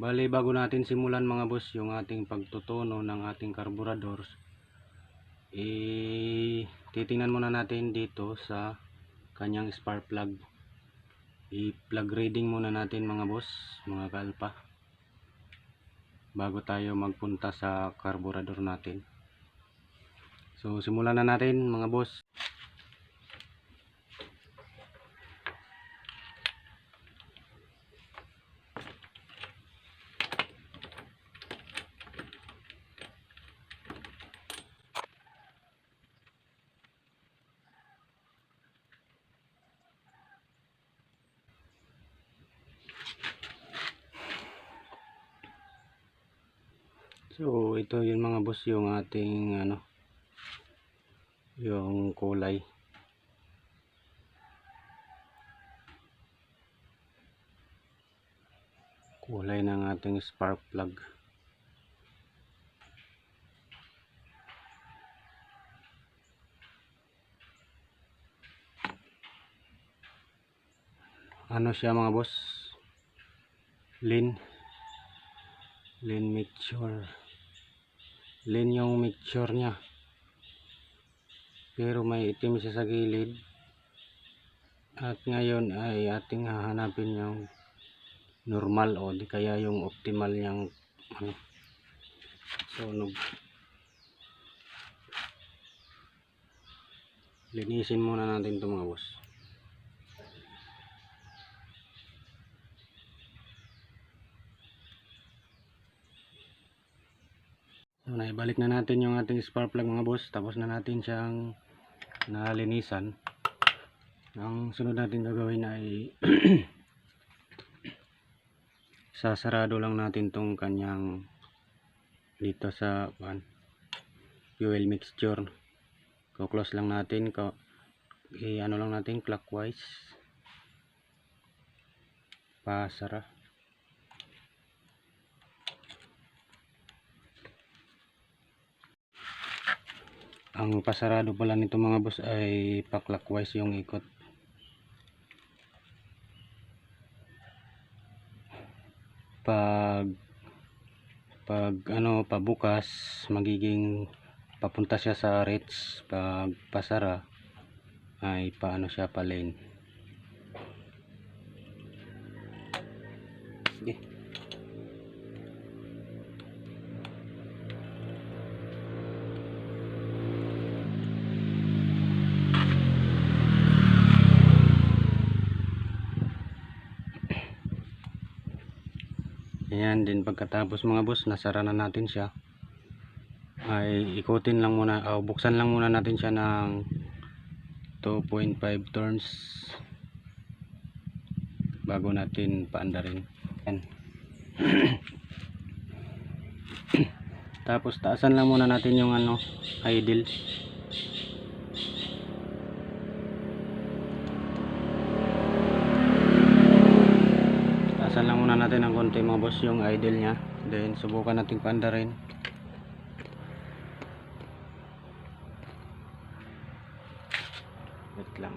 Bali bago natin simulan mga boss yung ating pagtutuno ng ating carburetor eh titingnan muna natin dito sa kanyang spark plug. I-plug reading muna natin mga boss mga kalpa bago tayo magpunta sa carburetor natin. So simulan na natin mga boss So, ito yun mga boss yung ating ano yung kulay. Kulay ng ating spark plug. Ano siya mga boss? Lin Lin mixture. Lin yung mixture niya. Pero may itim siya sa gilid. At ngayon ay ating hahanapin yung normal o di kaya yung optimal niyang ano, sunog. Linisin muna natin ito mga boss. So, naibalik na natin yung ating spark plug mga boss. Tapos na natin siyang nalinisan. Ang sunod natin gagawin ay sasarado lang natin tong kanyang dito sa pan, fuel mixture. Ko-close lang natin. Ko, i-ano lang natin clockwise. Pasara. Ang pasarado pala nito mga boss ay pa-clockwise yung ikot. Pag pag ano pabukas magiging papunta siya sa rates pag pasara ay paano siya pa lane Ayan din pagkatapos mga boss nasara na natin siya. Ay ikutin lang muna o buksan lang muna natin siya ng 2.5 turns bago natin paandarin. Yan. Tapos taasan lang muna natin yung ano idle Taasan lang muna natin ng konti mga boss yung idle nya. Then subukan natin panda rin. Wait lang.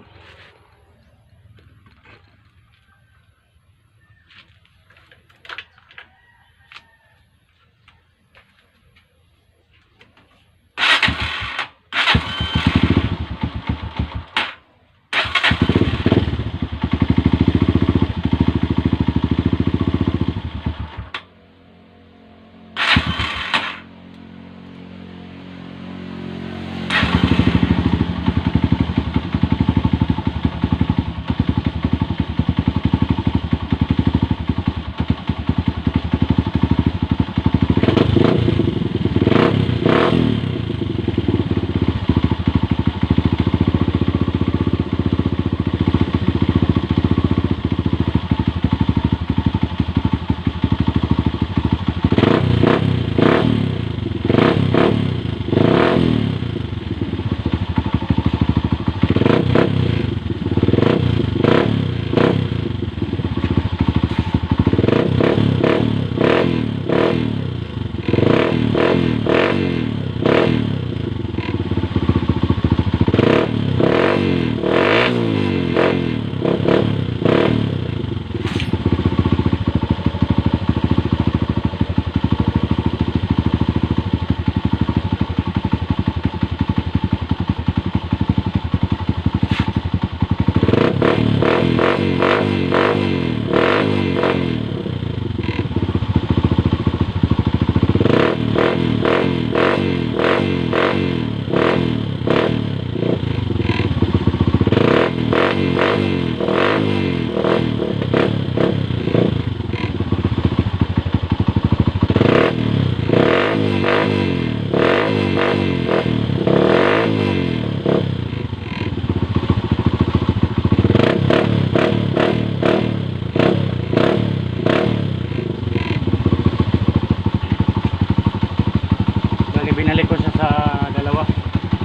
Binalik ko siya sa dalawa.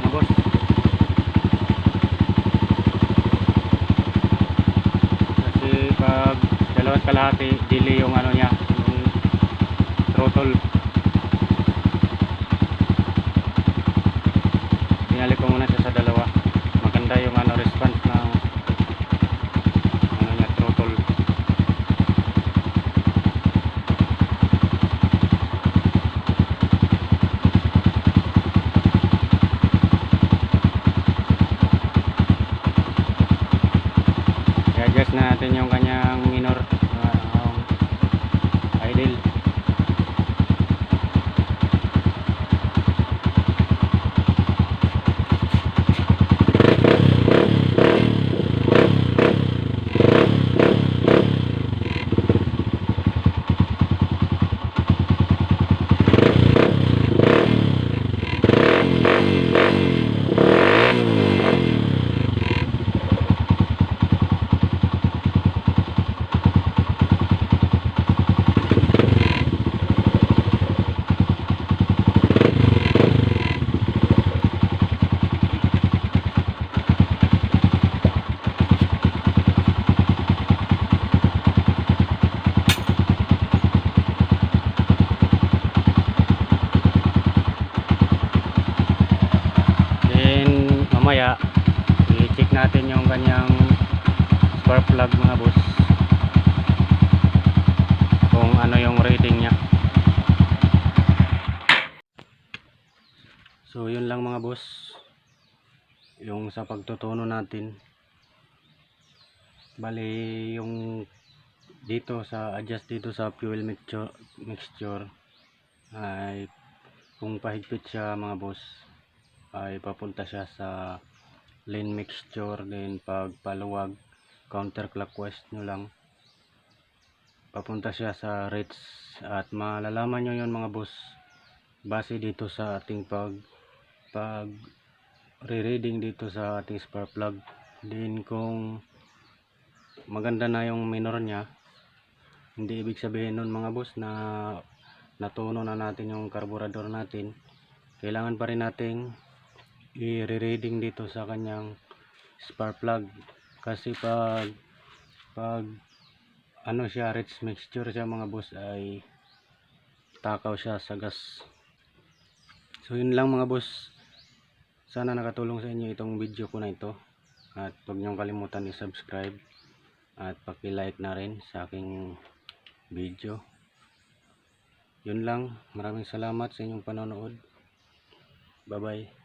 Boss. Kasi pag dalawat kalahati, delay yung ano niya, yung throttle. Binalik ko muna siya sa dalawa. Maganda yung ano. Natin yung kanyang minor uh, idle. Then mamaya i-check natin yung kanyang spark plug mga boss. Kung ano yung rating niya. So yun lang mga boss. Yung sa pagtutuno natin. Bali yung dito sa adjust dito sa fuel mixture, mixture ay kung pahigpit siya mga boss ay papunta siya sa lane mixture then pag paluwag counterclockwise nyo lang. Papunta siya sa rates at malalaman nyo yun mga boss. Base dito sa ating pag pag re-reading dito sa ating spark plug. Then kung maganda na yung minor niya hindi ibig sabihin nun mga boss na natuno na natin yung carburetor natin. Kailangan pa rin nating i-reading dito sa kanyang spark plug. Kasi pag pag ano siya rich mixture siya mga boss ay takaw siya sa gas. So yun lang mga boss. Sana nakatulong sa inyo itong video ko na ito. At huwag niyong kalimutan i-subscribe at paki-like na rin sa aking video. Yun lang. Maraming salamat sa inyong panonood. Bye bye